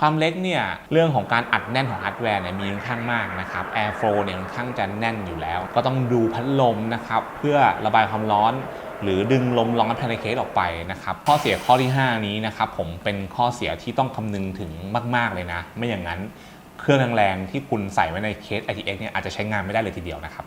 ความเล็กเนี่ยเรื่องของการอัดแน่นของฮาร์ดแวร์เนี่ยมีค่อนข้างมากนะครับ Airflow เนี่ยค่อนข้างจะแน่นอยู่แล้ว ก็ต้องดูพัดลมนะครับเพื่อระบายความร้อนหรือดึงลมร้อนภายในเคสออกไปนะครับข้อเสียข้อที่ 5 นี้นะครับผมเป็นข้อเสียที่ต้องคำนึงถึงมาก ๆ เลยนะ ไม่อย่างนั้นเครื่องแรงๆที่คุณใส่ไว้ในเคส ITX เนี่ยอาจจะใช้งานไม่ได้เลยทีเดียวนะครับ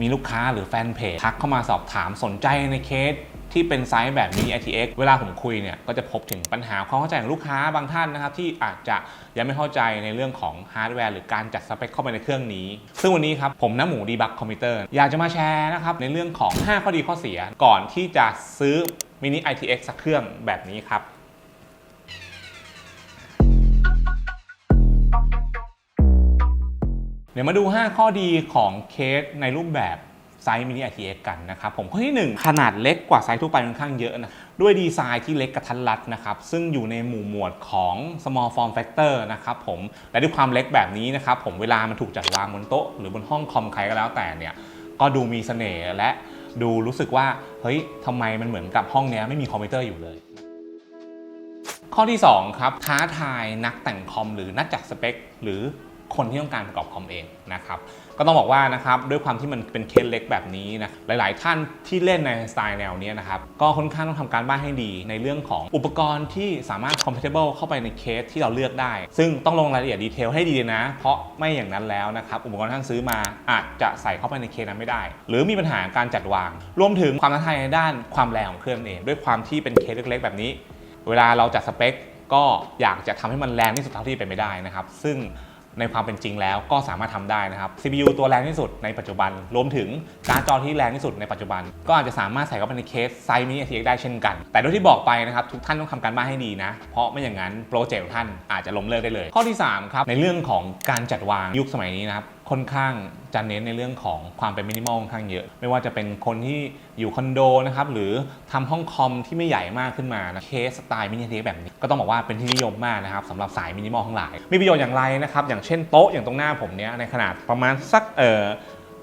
มีลูกค้าหรือแฟนเพจทักเข้ามาสอบถามสนใจในเคสที่เป็นไซส์แบบนี้ ITX เวลาผมคุยเนี่ยก็จะพบถึงปัญหาความเข้าใจของลูกค้าบางท่านนะครับ ที่อาจจะยังไม่เข้าใจในเรื่องของฮาร์ดแวร์หรือการจัดสเปคเข้าไปในเครื่องนี้ ซึ่งวันนี้ครับผมน้าหมูดีบักคอมพิวเตอร์อยากจะมาแชร์นะครับ ในเรื่องของ 5 ข้อดีข้อเสียก่อนที่จะซื้อมินิ ITX สักเครื่องแบบนี้ครับ เดี๋ยวมาดู 5 ข้อดีของเคสในรูปแบบไซส์มินิ ITX กันนะครับผมข้อที่ 1 ขนาดเล็กกว่าไซส์ทั่วไปค่อนข้างเยอะนะ ด้วยดีไซน์ที่เล็กกระทัดรัดนะครับ ซึ่งอยู่ในหมู่หมวดของ small form factor นะครับผม และด้วยความเล็กแบบนี้นะครับผมเวลามันถูกจัดวางบนโต๊ะ หรือบนห้องคอมใครก็แล้วแต่เนี่ย ก็ดูมีเสน่ห์และดูรู้สึกว่า เฮ้ยทำไมมันเหมือนกับห้องนี้ไม่มีคอมพิวเตอร์อยู่เลยข้อที่ 2 ครับ ท้าทายนักแต่งคอมหรือนักจัดสเปค หรือ คนที่ต้องการประกอบคอมเองนะครับก็ต้องบอกว่านะครับด้วยความที่มันเป็นเคสเล็กแบบนี้นะหลาย ๆ ท่านที่เล่นในสไตล์แนวนี้นะครับก็ค่อนข้างต้องทำการบ้านให้ดีในเรื่องของอุปกรณ์ที่สามารถ compatible เข้าไปในเคสที่เราเลือกได้ ซึ่งต้องลงรายละเอียดดีเทลให้ดีนะ เพราะไม่อย่างนั้นแล้วนะครับอุปกรณ์ที่ท่านซื้อมาอาจจะใส่เข้าไปในเคสนั้นไม่ได้ หรือมีปัญหาการจัดวาง รวมถึงความท้าทายในด้านความแรงของเครื่องเอง ด้วยความที่เป็นเคสเล็ก ๆ แบบนี้ เวลาเราจัดสเปคก็อยากจะทำให้มันแรงที่สุดเท่าที่เป็นไปได้นะครับซึ่ง ในความเป็นจริงแล้วก็สามารถทำได้นะครับ CPU ตัวแรงที่สุดในปัจจุบัน รวมถึงการ์ดจอที่แรงที่สุดในปัจจุบัน ก็อาจจะสามารถใส่เข้าไปในเคสไซส์มินิ RTX ได้เช่นกัน แต่ด้วยที่บอกไปนะครับ ทุกท่านต้องทำการบ้านให้ดีนะ เพราะไม่อย่างนั้นโปรเจกต์ของท่านอาจจะล้มเลิกได้เลย ข้อที่3ครับในเรื่องของการจัดวางยุคสมัยนี้นะครับ ค่อนข้างจะเน้นในเรื่องของความเป็นมินิมอลค่อนข้างเยอะ ไม่ว่าจะเป็นคนที่อยู่คอนโดนะครับหรือทำห้องคอมที่ไม่ใหญ่มากขึ้นมานะเคสสไตล์มินิเทคแบบนี้ก็ต้องบอกว่าเป็นที่นิยมมากนะครับสำหรับสายมินิมอลทั้งหลายมีประโยชน์อย่างไรนะครับอย่างเช่นโต๊ะอย่างตรงหน้าผมเนี้ยในขนาดประมาณสักเอ่อ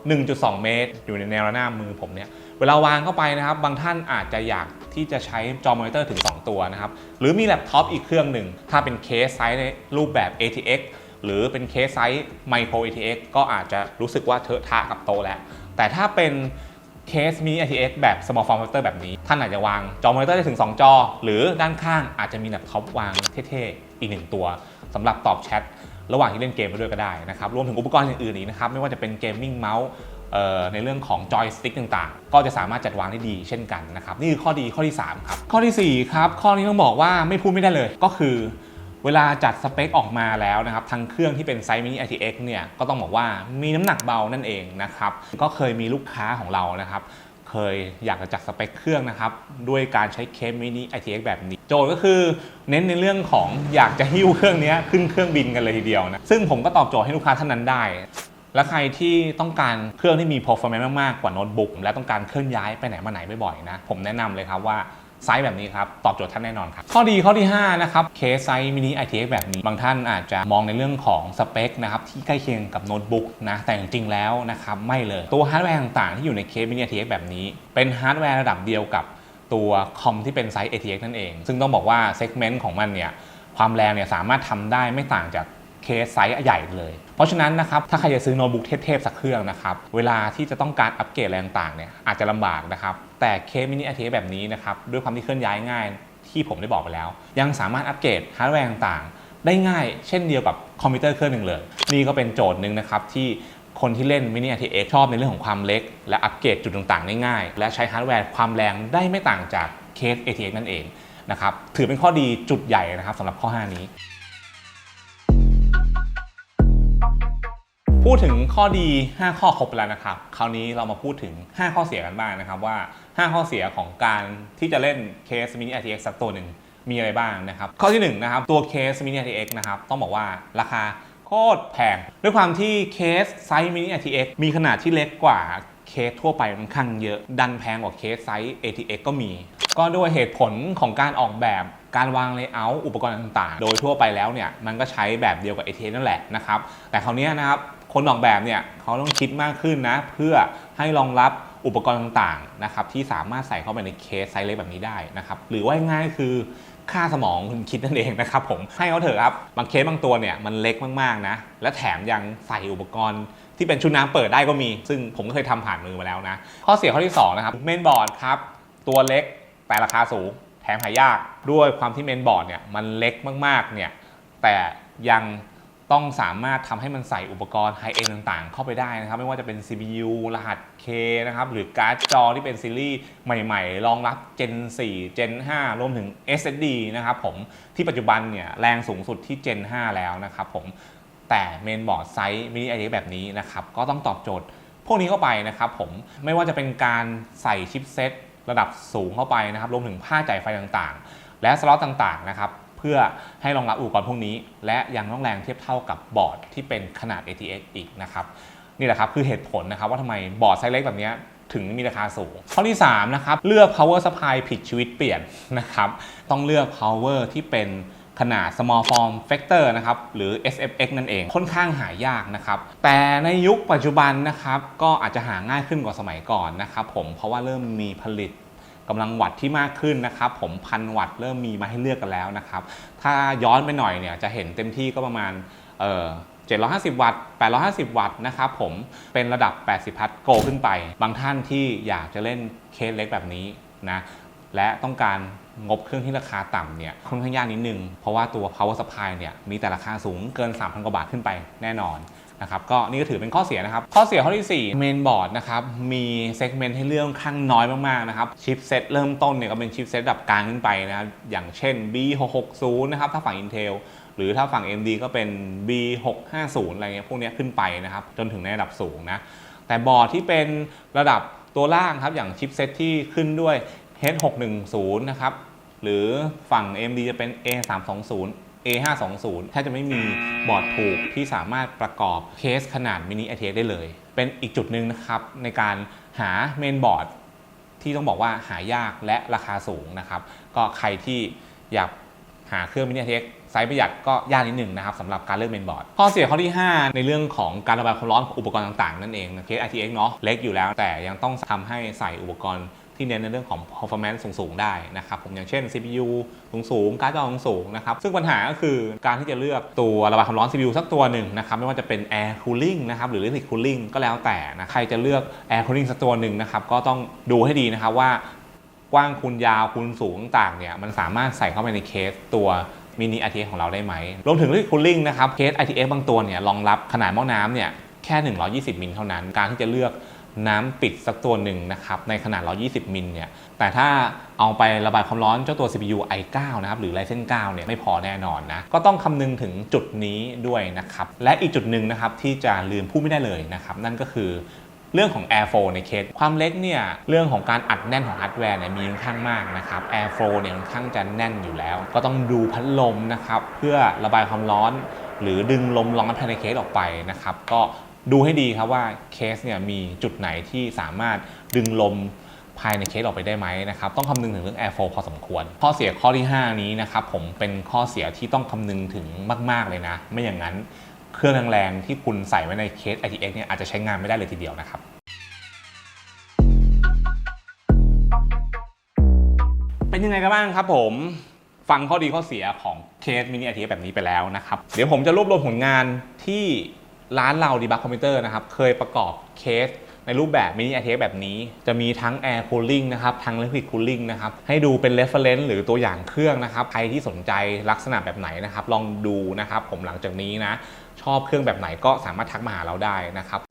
1.2 เมตร อยู่ในแนวระนาบมือผมเนี่ยเวลาวางเข้าไปนะครับ บางท่านอาจจะอยากที่จะใช้จอมอนิเตอร์ถึง 2 ตัวนะครับ หรือมีแล็ปท็อปอีกเครื่องหนึ่ง ถ้าเป็นเคสไซส์ในรูปแบบ ATX หรือเป็นเคสไซส์ Micro ATX ก็อาจจะรู้สึกว่าเทอะทะกับโตแล้ว แต่ถ้าเป็นเคสมินิ ATX แบบ small form factor แบบนี้ ท่านอาจจะวางจอมอนิเตอร์ได้ถึง 2 จอ หรือด้านข้างอาจจะมีแล็ปท็อปวางเท่ๆ อีกหนึ่งตัวสำหรับตอบแชทระหว่างที่เล่นเกมไปด้วยก็ได้นะครับรวมถึงอุปกรณ์อื่นๆอีกนะครับ ไม่ว่าจะเป็นเกมมิ่งเมาส์ในเรื่องของจอยสติ๊กต่างๆ ก็จะสามารถจัดวางได้ดีเช่นกันนะครับ นี่คือข้อดีข้อที่ 3 ครับ ข้อทีสี่4 ครับ ข้อนี้ต้องบอกว่าไม่พูดไม่ได้เลยก็คือ เวลาจัดสเปคออกมาแล้วนะครับทั้งเครื่องที่เป็นไซส์มินิ ITX เนี่ยก็ต้องบอกว่ามีน้ำหนักเบานั่นเองนะครับก็เคยมีลูกค้าของเรานะครับเคยอยากจะจัดสเปคเครื่องนะครับด้วยการใช้เคสมินิ ITX แบบนี้ โจทย์ก็คือเน้นในเรื่องของอยากจะหิ้วเครื่องนี้ขึ้นเครื่องบินกันเลยทีเดียวนะซึ่งผมก็ตอบโจทย์ให้ลูกค้าท่านนั้นได้ และใครที่ต้องการเครื่องที่มี performance มากๆกว่าโน้ตบุ๊กและต้องการเคลื่อนย้ายไปไหนมาไหนบ่อยๆนะผมแนะนำเลยครับว่า ไซส์แบบนี้ครับ ตอบโจทย์ท่านแน่นอนครับ ข้อดีข้อที่ 5 นะครับ เคสไซส์มินิ ITX แบบนี้ บางท่านอาจจะมองในเรื่องของสเปคนะครับ ที่ใกล้เคียงกับโน้ตบุ๊กนะ แต่จริงๆแล้วนะครับ ไม่เลย ตัวฮาร์ดแวร์ต่างๆ ที่อยู่ในเคสมินิ ITX แบบนี้ เป็นฮาร์ดแวร์ระดับเดียวกับตัวคอมที่เป็นไซส์ ATX นั่นเอง ซึ่งต้องบอกว่าเซกเมนต์ของมันเนี่ยความแรงเนี่ยสามารถทำได้ไม่ต่างจาก เคสไซส์ใหญ่เลย เพราะฉะนั้นนะครับถ้าใครจะซื้อโน้ตบุ๊กเทพๆสักเครื่องนะครับเวลาที่จะต้องการอัปเกรดอะไรต่างๆเนี่ยอาจจะลำบากนะครับแต่เคสมินิ RTX แบบนี้นะครับด้วยความที่เคลื่อนย้ายง่ายที่ผมได้บอกไปแล้ว ยังสามารถอัปเกรดฮาร์ดแวร์ต่างๆ ได้ง่ายเช่นเดียวกับคอมพิวเตอร์เครื่องหนึ่งเลย นี่ก็เป็นโจทย์หนึ่งนะครับที่คนที่เล่นมินิ RTX ชอบในเรื่องของความเล็ก และอัปเกรดจุดต่างๆได้ง่าย และใช้ฮาร์ดแวร์ความแรงได้ไม่ต่างจากเคส ATX นั่นเองนะครับถือเป็นข้อดีจุดใหญ่นะครับสำหรับข้อ 5 นี้ พูดถึงข้อดี 5 ข้อครบไปแล้วนะครับ คราวนี้เรามาพูดถึง 5 ข้อเสียกันบ้างนะครับว่า 5 ข้อเสียของการที่จะเล่นเคส Mini RTX สักตัวหนึ่งมีอะไรบ้างนะครับ ข้อที่1นะครับตัวเคส Mini RTX นะครับต้องบอกว่าราคาโคตรแพง ด้วยความที่เคสไซส์ Mini RTX มีขนาดที่เล็กกว่าเคสทั่วไปค่อนข้างเยอะดันแพงกว่าเคสไซส์ ATX ก็มี ก็ด้วยเหตุผลของการออกแบบการวางเลเยอร์อุปกรณ์ต่างๆ โดยทั่วไปแล้วเนี่ย มันก็ใช้แบบเดียวกับ ATX นั่นแหละนะครับ แต่คราวนี้นะครับ คนออกแบบเนี่ยเขาต้องคิดมากขึ้นนะ เพื่อให้รองรับอุปกรณ์ต่างๆนะครับที่สามารถใส่เข้าไปในเคสไซส์เล็กแบบนี้ได้นะครับหรือว่าง่ายคือค่าสมองคุณคิดนั่นเองนะครับผมให้เขาเถอะครับบางเคสบางตัวเนี่ยมันเล็กมากๆนะ และแถมยังใส่อุปกรณ์ที่เป็นชุดน้ำเปิดได้ก็มี ซึ่งผมก็เคยทำผ่านมือมาแล้วนะ ข้อเสียข้อที่สองนะครับเมนบอร์ดครับ ตัวเล็กแต่ราคาสูง แถมหายากด้วยความที่เมนบอร์ดเนี่ยมันเล็กมากๆเนี่ยแต่ยัง ต้องสามารถทำให้มันใส่อุปกรณ์ไฮเอ็นต่างๆ เข้าไปได้นะครับ ไม่ว่าจะเป็น CPU รหัส K นะครับ หรือการ์ดจอที่เป็นซีรีส์ใหม่ๆ รองรับ Gen 4 Gen 5 รวมถึง SSD นะครับผมที่ปัจจุบันเนี่ยแรงสูงสุดที่ Gen 5 แล้วนะครับผมแต่เมนบอร์ดไซส์มินิไอเแบบนี้นะครับ ก็ต้องตอบโจทย์พวกนี้เข้าไปนะครับผมไม่ว่าจะเป็นการใส่ชิปเซตระดับสูงเข้าไปนะครับรวมถึงผ้าจ่ายไฟต่างๆ และสล็อตต่างๆนะครับ เพื่อให้รองรับอุปกรณ์พวกนี้ และยังต้องแรงเทียบเท่ากับบอร์ดที่เป็นขนาด ATX อีกนะครับนี่แหละครับคือเหตุผลนะครับว่าทำไมบอร์ดไซส์เล็กแบบนี้ถึงมีราคาสูง ข้อที่3นะครับเลือก power supply ผิดชีวิตเปลี่ยนนะครับต้องเลือก power ที่เป็นขนาด small form factor นะครับหรือ SFX นั่นเองค่อนข้างหายากนะครับแต่ในยุคปัจจุบันนะครับก็อาจจะหาง่ายขึ้นกว่าสมัยก่อนนะครับผมเพราะว่าเริ่มมีผลิต กำลังวัตต์ที่มากขึ้นนะครับ ผมพันวัตต์เริ่มมีมาให้เลือกกันแล้วนะครับ ถ้าย้อนไปหน่อยเนี่ยจะเห็นเต็มที่ก็ประมาณเออ750 วัตต์ 850 วัตต์นะครับผม เป็นระดับ 80 พัทโกขึ้นไป บางท่านที่อยากจะเล่นเคสเล็กแบบนี้นะ และต้องการงบเครื่องที่ราคาต่ำเนี่ยค่อนข้างยากนิดนึง เพราะว่าตัว power supply เนี่ยมีแต่ราคาสูงเกิน 3,000 กว่าบาทขึ้นไปแน่นอน นะครับก็นี่ก็ถือเป็นข้อเสียนะครับ ข้อเสียข้อที่4 main board นะครับ มีเซกเมนต์ให้เลือกค่อนข้างน้อยมากๆนะครับชิปเซตเริ่มต้นเนี่ยก็เป็นชิปเซตระดับกลางขึ้นไปนะครับอย่างเช่น B660 นะครับถ้าฝั่ง Intel หรือถ้าฝั่ง AMD ก็เป็น B650 อะไรเงี้ยพวกนี้ขึ้นไปนะครับ จนถึงในระดับสูงนะ แต่บอร์ดที่เป็นระดับตัวล่างครับ อย่างชิปเซตที่ขึ้นด้วย H610 นะครับ หรือฝั่ง AMD จะเป็น A320 A520 แทบจะไม่มีบอร์ดถูกที่สามารถประกอบเคสขนาดมินิ ITX ได้เลย เป็นอีกจุดหนึ่งนะครับ ในการหาเมนบอร์ดที่ต้องบอกว่าหายากและราคาสูงนะครับ ก็ใครที่อยากหาเครื่องมินิ ITX ไซส์ประหยัดก็ยากนิดหนึ่งนะครับสำหรับการเลือกเมนบอร์ด ข้อเสียข้อที่ 5 ในเรื่องของการระบายความร้อนของอุปกรณ์ต่างๆ นั่นเองเคส ITX เนาะเล็กอยู่แล้วแต่ยังต้องทำให้ใส่อุปกรณ์ ที่เน้นในเรื่องของ performance สูงๆได้นะครับผมอย่างเช่น CPU สูงๆการ์ดจอสูงๆนะครับซึ่งปัญหาก็คือการที่จะเลือกตัวระบายความร้อน CPU สักตัวหนึ่งนะครับไม่ว่าจะเป็น air cooling นะครับหรือ liquid cooling ก็แล้วแต่นะใครจะเลือก air cooling สักตัวหนึ่งนะครับก็ต้องดูให้ดีนะครับว่ากว้างคูณยาวคูณสูงต่างเนี่ยมันสามารถใส่เข้าไปในเคสตัวมินิ ITX ของเราได้ไหม รวมถึง liquid cooling นะครับ เคส ITX บางตัวเนี่ยรองรับขนาดหม้อน้ำเนี่ยแค่ 120 มิลเท่านั้น การที่จะเลือก น้ำปิดสักตัวหนึ่งนะครับในขนาด 120 มิลเนี่ยแต่ถ้าเอาไประบายความร้อนเจ้าตัว CPU i9 นะครับหรือ Ryzen 9เนี่ยไม่พอแน่นอนนะก็ต้องคำนึงถึงจุดนี้ด้วยนะครับและอีกจุดหนึ่งนะครับที่จะลืมพูดไม่ได้เลยนะครับนั่นก็คือเรื่องของ Airflow ในเคสความเล็กเนี่ยเรื่องของการอัดแน่นของฮาร์ดแวร์เนี่ยมีค่อนข้างมากนะครับ Airflow เนี่ยค่อนข้างจะแน่นอยู่แล้ว ก็ต้องดูพัดลมนะครับเพื่อระบายความร้อน หรือดึงลมร้อนภายในเคสออกไปนะครับก็ ดูให้ดีครับว่าเคสเนี่ยมีจุดไหนที่สามารถดึงลมภายในเคสออกไปได้ไหมนะครับต้องคำนึงถึงเรื่อง airflow พอสมควร ข้อเสียข้อที่ 5 นี้นะครับผมเป็นข้อเสียที่ต้องคำนึงถึงมาก ๆ เลยนะ ไม่อย่างนั้นเครื่องแรงๆที่คุณใส่ไว้ในเคส ITX เนี่ยอาจจะใช้งานไม่ได้เลยทีเดียวนะครับเป็นยังไงกันบ้างครับผมฟังข้อดีข้อเสียของเคสมินิ ITX แบบนี้ไปแล้วนะครับเดี๋ยวผมจะรวบรวมผลงานที่ ร้านเราดีบักคอมพิวเตอร์นะครับ เคยประกอบเคสในรูปแบบมินิไอเทมแบบนี้ จะมีทั้ง Air Cooling นะครับ ทั้ง Liquid Cooling นะครับ ให้ดูเป็น reference หรือตัวอย่างเครื่องนะครับ ใครที่สนใจลักษณะแบบไหนนะครับ ลองดูนะครับ ผมหลังจากนี้นะ ชอบเครื่องแบบไหนก็สามารถทักมาหาเราได้นะครับ